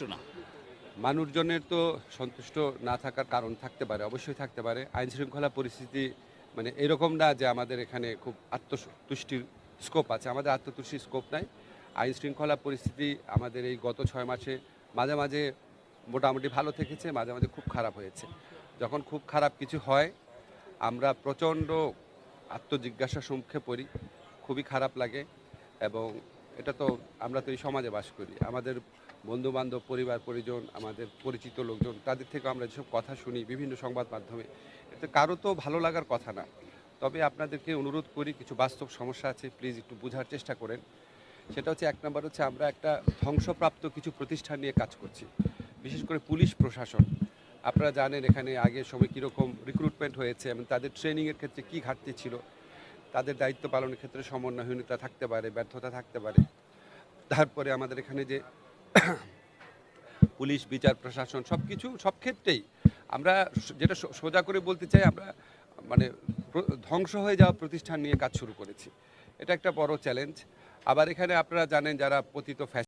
সন্তুষ্ট না? মানুষজনের তো সন্তুষ্ট না থাকার কারণ থাকতে পারে, অবশ্যই থাকতে পারে। আইন শৃঙ্খলা পরিস্থিতি মানে এরকম না যে আমাদের এখানে খুব আত্মতুষ্টির স্কোপ আছে। আমাদের আত্মতুষ্টির স্কোপ নাই। আইন শৃঙ্খলা পরিস্থিতি আমাদের এই গত ছয় মাসে মাঝে মাঝে মোটামুটি ভালো থেকেছে, মাঝে মাঝে খুব খারাপ হয়েছে। যখন খুব খারাপ কিছু হয়, আমরা প্রচণ্ড আত্মজিজ্ঞাসার সম্মুখে পড়ি। খুবই খারাপ লাগে এবং এটা তো আমরা তো এই সমাজে বাস করি। আমাদের বন্ধু বান্ধব পরিবার, পরিজন, আমাদের পরিচিত লোকজন, তাদের থেকে আমরা যেসব কথা শুনি বিভিন্ন সংবাদ মাধ্যমে, এতে কারও তো ভালো লাগার কথা না। তবে আপনাদেরকে অনুরোধ করি, কিছু বাস্তব সমস্যা আছে প্লিজ একটু বোঝার চেষ্টা করেন। সেটা হচ্ছে, এক নম্বর হচ্ছে, আমরা একটা ধ্বংসপ্রাপ্ত কিছু প্রতিষ্ঠান নিয়ে কাজ করছি, বিশেষ করে পুলিশ প্রশাসন। আপনারা জানেন এখানে আগের সময় কীরকম রিক্রুটমেন্ট হয়েছে, এবং তাদের ট্রেনিংয়ের ক্ষেত্রে কী ঘাটতি ছিল। তাদের দায়িত্ব পালনের ক্ষেত্রে সমন্বয়হীনতা থাকতে পারে, ব্যর্থতা থাকতে পারে। তারপরে আমাদের এখানে যে পুলিশ, বিচার, প্রশাসন সব কিছু সব ক্ষেত্রেই আমরা যেটা সোজা করে বলতে চাই, আমরা মানে ধ্বংস হয়ে যাওয়া প্রতিষ্ঠান নিয়ে কাজ শুরু করেছি। এটা একটা বড় চ্যালেঞ্জ আবার এখানে আপনারা জানেন যারা পতিত ফ্যাশন